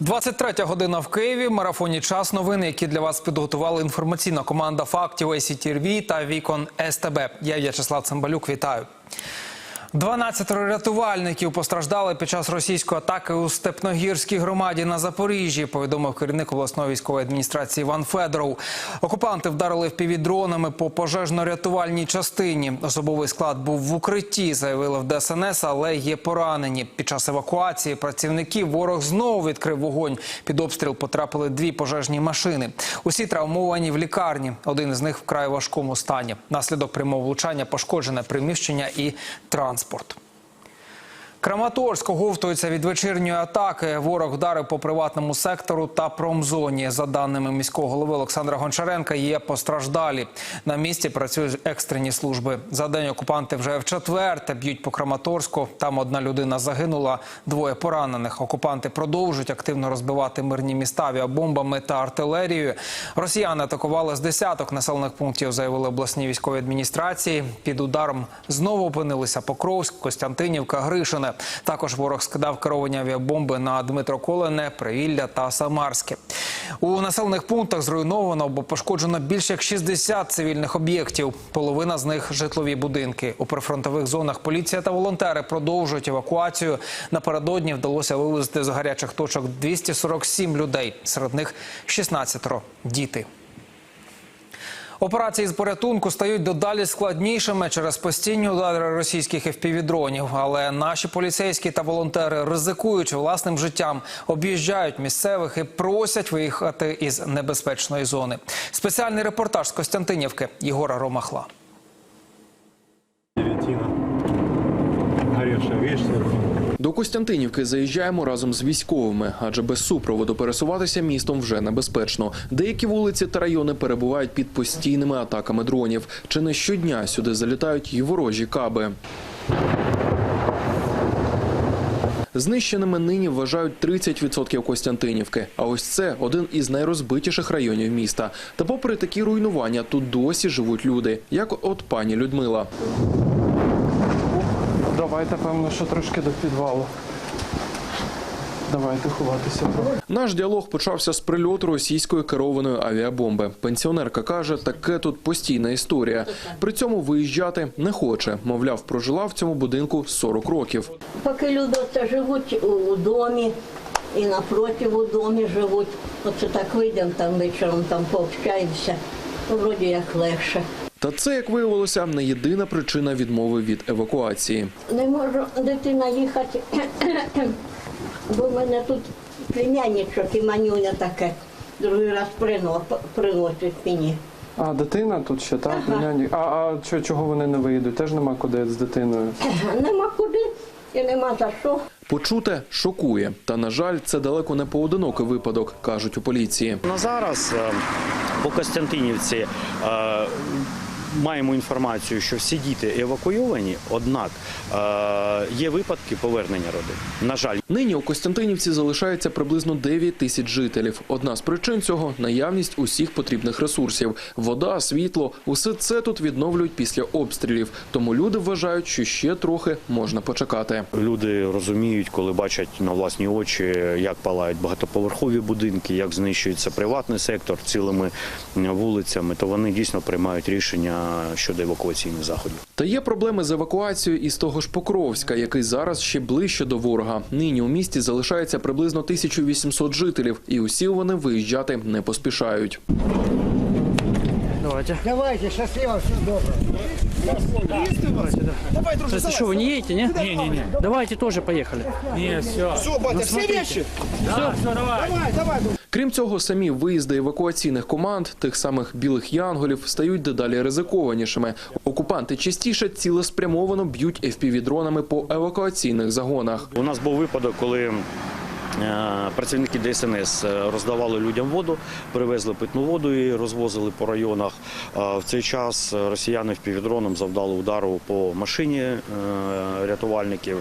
23 година в Києві. Марафоні час новини, які для вас підготувала інформаційна команда фактів ICTV та Вікон СТБ. Я В'ячеслав Цимбалюк. Вітаю. 12 рятувальників постраждали під час російської атаки у Степногірській громаді на Запоріжжі, повідомив керівник обласної військової адміністрації Іван Федоров. Окупанти вдарили впівдронами по пожежно-рятувальній частині. Особовий склад був в укритті, заявили в ДСНС, але є поранені. Під час евакуації працівників ворог знову відкрив вогонь. Під обстріл потрапили дві пожежні машини. Усі травмовані в лікарні. Один із них вкрай важкому стані. Наслідок прямого влучання пошкоджене приміщення і транспорт. transporte. Краматорськ оговтується від вечірньої атаки. Ворог вдарив по приватному сектору та промзоні. За даними міського голови Олександра Гончаренка, є постраждалі. На місці працюють екстрені служби. За день окупанти вже в четверте б'ють по Краматорську. Там одна людина загинула, двоє поранених. Окупанти продовжують активно розбивати мирні міста авіабомбами та артилерією. Росіяни атакували з десяток населених пунктів, заявили обласні військові адміністрації. Під ударом знову опинилися Покровськ, Костянтинівка, Гришине. Також ворог скидав керовані авіабомби на Дмитроколене, Привілля та Самарське. У населених пунктах зруйновано або пошкоджено більше як 60 цивільних об'єктів. Половина з них житлові будинки. У прифронтових зонах поліція та волонтери продовжують евакуацію. Напередодні вдалося вивезти з гарячих точок 247 людей. Серед них 16 діти. Операції з порятунку стають дедалі складнішими через постійні удари російських FPV-дронів. Але наші поліцейські та волонтери, ризикуючи власним життям, об'їжджають місцевих і просять виїхати із небезпечної зони. Спеціальний репортаж з Костянтинівки Єгора Ромахла. Орешек, видишь, сверху? До Костянтинівки заїжджаємо разом з військовими, адже без супроводу пересуватися містом вже небезпечно. Деякі вулиці та райони перебувають під постійними атаками дронів. Чи не щодня сюди залітають й ворожі каби. Знищеними нині вважають 30% Костянтинівки. А ось це один із найрозбитіших районів міста. Та попри такі руйнування, тут досі живуть люди, як от пані Людмила. Давайте, певно, що трошки до підвалу. Давайте ховатися. Наш діалог почався з прильоту російської керованої авіабомби. Пенсіонерка каже, таке тут постійна історія. При цьому виїжджати не хоче. Мовляв, прожила в цьому будинку 40 років. Поки люди оце живуть у домі і напроти у домі живуть. Оце так вийдемо там вечором, там пообщаємося. Вроді як легше. Та це, як виявилося, не єдина причина відмови від евакуації. Не можу дитина їхати, бо в мене тут племянничок і манюня таке. Другий раз прино- приносить мені. А дитина тут ще, так? Няні. А, а чого вони не виїдуть? Теж нема куди з дитиною. Нема куди і нема за що. Почуте шокує. Та, на жаль, це далеко не поодинокий випадок, кажуть у поліції. На зараз е, по Костянтинівці е, маємо інформацію, що всі діти евакуйовані, однак е, є випадки повернення родин. На жаль, Нині у Костянтинівці залишається приблизно 9 тисяч жителів. Одна з причин цього наявність усіх потрібних ресурсів: вода, світло усе це тут відновлюють після обстрілів. Тому люди вважають, що ще трохи можна почекати. люди розуміють, коли бачать на власні очі, як палають багатоповерхові будинки, як знищується приватний сектор цілими вулицями, то вони дійсно приймають рішення щодо евакуаційних заходів. Та є проблеми з евакуацією із того ж Покровська, який зараз ще ближче до ворога. Нині у місті залишається приблизно 1800 жителів, і усі вони виїжджати не поспішають. Давайте, счастливо, все добре. То есть что, вы не едете, не? Не, не, не. Давайте тоже поехали. Не, все. Все, батя, все вещи? Все, все, давай. Давай, давай. Крім цього, самі виїзди евакуаційних команд, тих самих білих янголів, стають дедалі ризикованішими. Окупанти частіше цілеспрямовано б'ють FPV-дронами по евакуаційних загонах. У нас був випадок, коли е, працівники ДСНС е, роздавали людям воду, привезли питну воду і розвозили по районах. В цей час росіяни впівдроном завдали удару по машині е, рятувальників.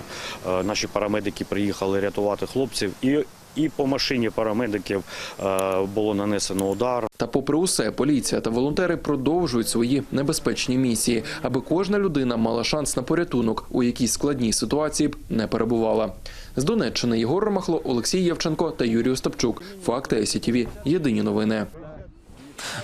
Наші парамедики приїхали рятувати хлопців і І по машині парамедиків е, було нанесено удар. Та, попри усе, поліція та волонтери продовжують свої небезпечні місії, аби кожна людина мала шанс на порятунок, у якійсь складній ситуації б не перебувала. З Донеччини Єгор Ромахло, Олексій Євченко та Юрій Остапчук. Факти СІТІВІ. Єдині новини.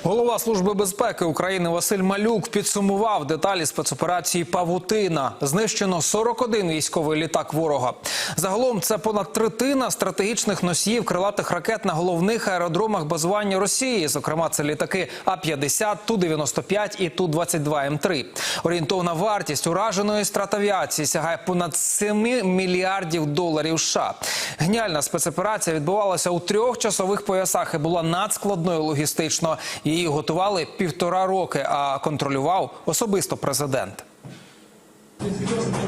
Голова служби безпеки України Василь Малюк підсумував деталі спецоперації Павутина. Знищено 41 військовий літак ворога. Загалом це понад третина стратегічних носіїв крилатих ракет на головних аеродромах базування Росії. Зокрема, це літаки А-50, Ту-95 і Ту-22 М3. Орієнтовна вартість ураженої стратавіації сягає понад 7 мільярдів доларів США. Гняльна спецоперація відбувалася у трьох часових поясах і була надскладною логістично. Її готували півтора роки, а контролював особисто президент.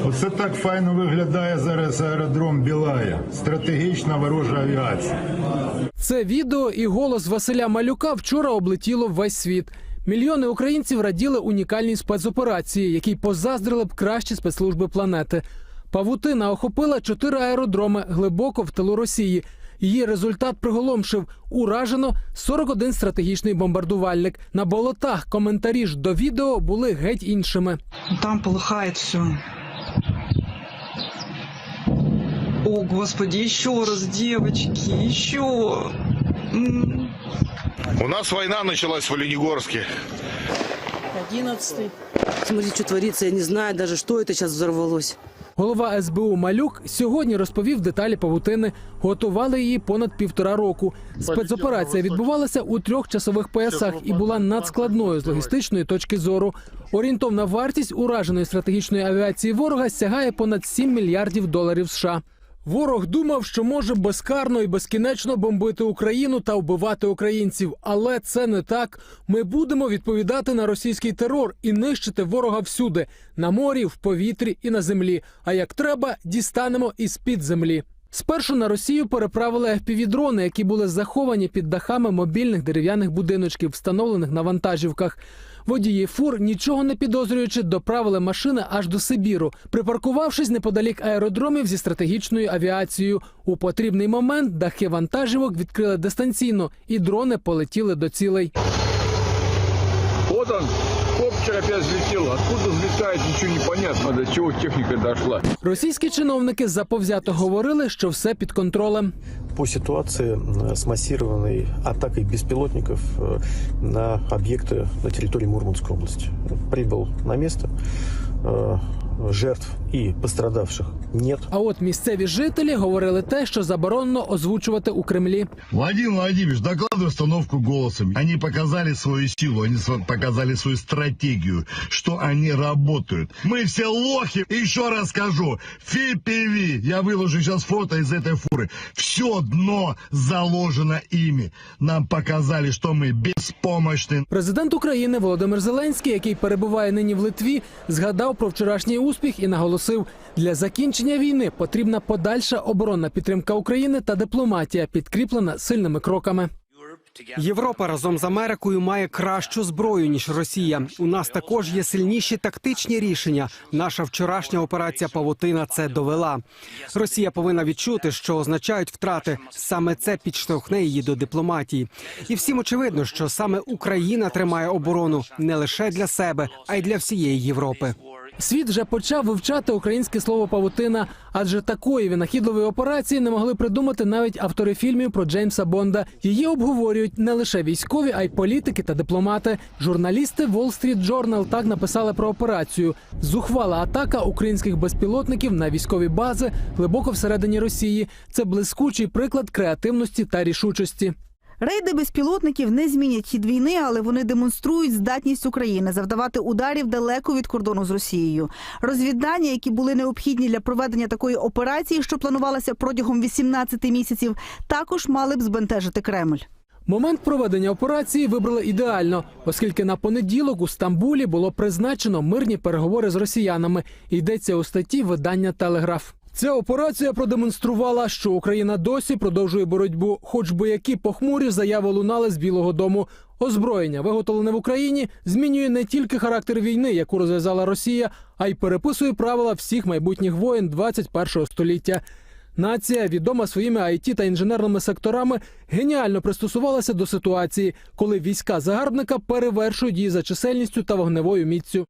Оце так файно виглядає зараз аеродром Білая. Стратегічна ворожа авіація. Це відео і голос Василя Малюка вчора облетіло весь світ. Мільйони українців раділи унікальній спецоперації, якій позаздрили б кращі спецслужби планети. Павутина охопила чотири аеродроми глибоко в тилу Росії. Її результат приголомшив. Уражено 41 стратегічний бомбардувальник. На болотах коментарі ж до відео були геть іншими. Там полыхает все. О, Господи, еще раз, девочки, еще. М. У нас війна почалась в Оленегорске. Одиннадцатый. Смотри, что творится, я не знаю даже, что это сейчас взорвалось. Голова СБУ Малюк сьогодні розповів деталі павутини. Готували її понад півтора року. Спецоперація відбувалася у трьох часових поясах і була надскладною з логістичної точки зору. Орієнтовна вартість ураженої стратегічної авіації ворога сягає понад 7 мільярдів доларів США. Ворог думав, що може безкарно і безкінечно бомбити Україну та вбивати українців, але це не так. Ми будемо відповідати на російський терор і нищити ворога всюди на морі, в повітрі і на землі. А як треба, дістанемо із під землі. Спершу на Росію переправили FPV-дрони, які були заховані під дахами мобільних дерев'яних будиночків, встановлених на вантажівках. Водії фур, нічого не підозрюючи, доправили машини аж до Сибіру, припаркувавшись неподалік аеродромів зі стратегічною авіацією. У потрібний момент дахи вантажівок відкрили дистанційно, і дрони полетіли до цілей. Вот он, коптер опять взлетел. Откуда взлетает, ничего не понятно, до чего техника дошла. Російські чиновники заповзято говорили, що все під контролем. По ситуации э, с массированной атакой беспилотников э, на объекты на территории Мурманской области. Прибыл на место. Э, Жертв и пострадавших нет. А от місцеві жителі говорили те, що заборонено озвучувати у Кремлі. Владимир Владимирович, докладываю установку голосом. Они показали свою силу, они сво- показали свою стратегию, что они работают. Мы все лохи. И еще раз скажу, ФИПВ, я выложу сейчас фото из этой фуры. Все дно заложено ими. Нам показали, что мы беспомощны. Президент України Володимир Зеленський, який перебуває нині в Литві, згадав про вчорашній успіх і наголосив, для закінчення війни потрібна подальша оборонна підтримка України та дипломатія, підкріплена сильними кроками. Європа разом з Америкою має кращу зброю ніж Росія. У нас також є сильніші тактичні рішення. Наша вчорашня операція Павутина це довела. Росія повинна відчути, що означають втрати. Саме це підштовхне її до дипломатії. І всім очевидно, що саме Україна тримає оборону не лише для себе, а й для всієї Європи. Світ вже почав вивчати українське слово павутина, адже такої винахідливої операції не могли придумати навіть автори фільмів про Джеймса Бонда. Її обговорюють не лише військові, а й політики та дипломати. Журналісти Wall Street Journal так написали про операцію: зухвала атака українських безпілотників на військові бази глибоко всередині Росії. Це блискучий приклад креативності та рішучості. Рейди безпілотників не змінять хід війни, але вони демонструють здатність України завдавати ударів далеко від кордону з Росією. Розвіддання, які були необхідні для проведення такої операції, що планувалася протягом 18 місяців, також мали б збентежити Кремль. Момент проведення операції вибрали ідеально, оскільки на понеділок у Стамбулі було призначено мирні переговори з росіянами. Йдеться у статті видання Телеграф. Ця операція продемонструвала, що Україна досі продовжує боротьбу, хоч би які похмурі заяви лунали з Білого Дому. Озброєння, виготовлене в Україні, змінює не тільки характер війни, яку розв'язала Росія, а й переписує правила всіх майбутніх воєн 21 століття. Нація, відома своїми IT та інженерними секторами, геніально пристосувалася до ситуації, коли війська загарбника перевершують її за чисельністю та вогневою міццю.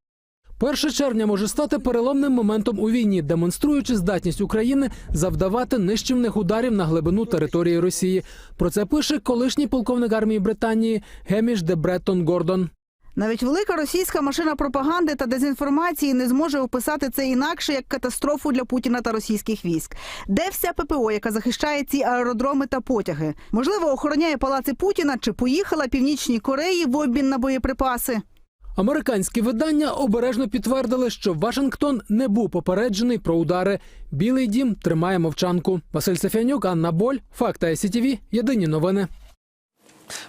1 червня може стати переломним моментом у війні, демонструючи здатність України завдавати нищівних ударів на глибину території Росії. Про це пише колишній полковник армії Британії Геміш де Бреттон Гордон. Навіть велика російська машина пропаганди та дезінформації не зможе описати це інакше як катастрофу для Путіна та російських військ. Де вся ППО, яка захищає ці аеродроми та потяги? Можливо, охороняє палаци Путіна чи поїхала Північній Кореї в обмін на боєприпаси? Американські видання обережно підтвердили, що Вашингтон не був попереджений про удари. Білий дім тримає мовчанку. Василь Сафянюк, Анна Боль, Факта СІТВ. Єдині новини.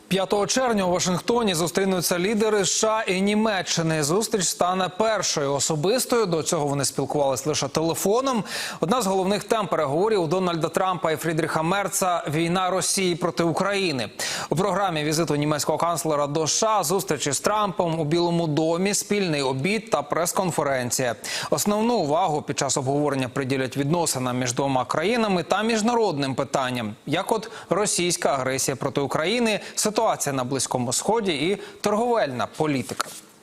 5 червня у Вашингтоні зустрінуться лідери США і Німеччини. Зустріч стане першою особистою. До цього вони спілкувалися лише телефоном. Одна з головних тем переговорів у Дональда Трампа і Фрідріха Мерца війна Росії проти України. У програмі візиту німецького канцлера до США зустрічі з Трампом у Білому домі, спільний обід та прес-конференція. Основну увагу під час обговорення приділять відносинам між двома країнами та міжнародним питанням, як от російська агресія проти України, ситуація на близькому сході і торговельна політика.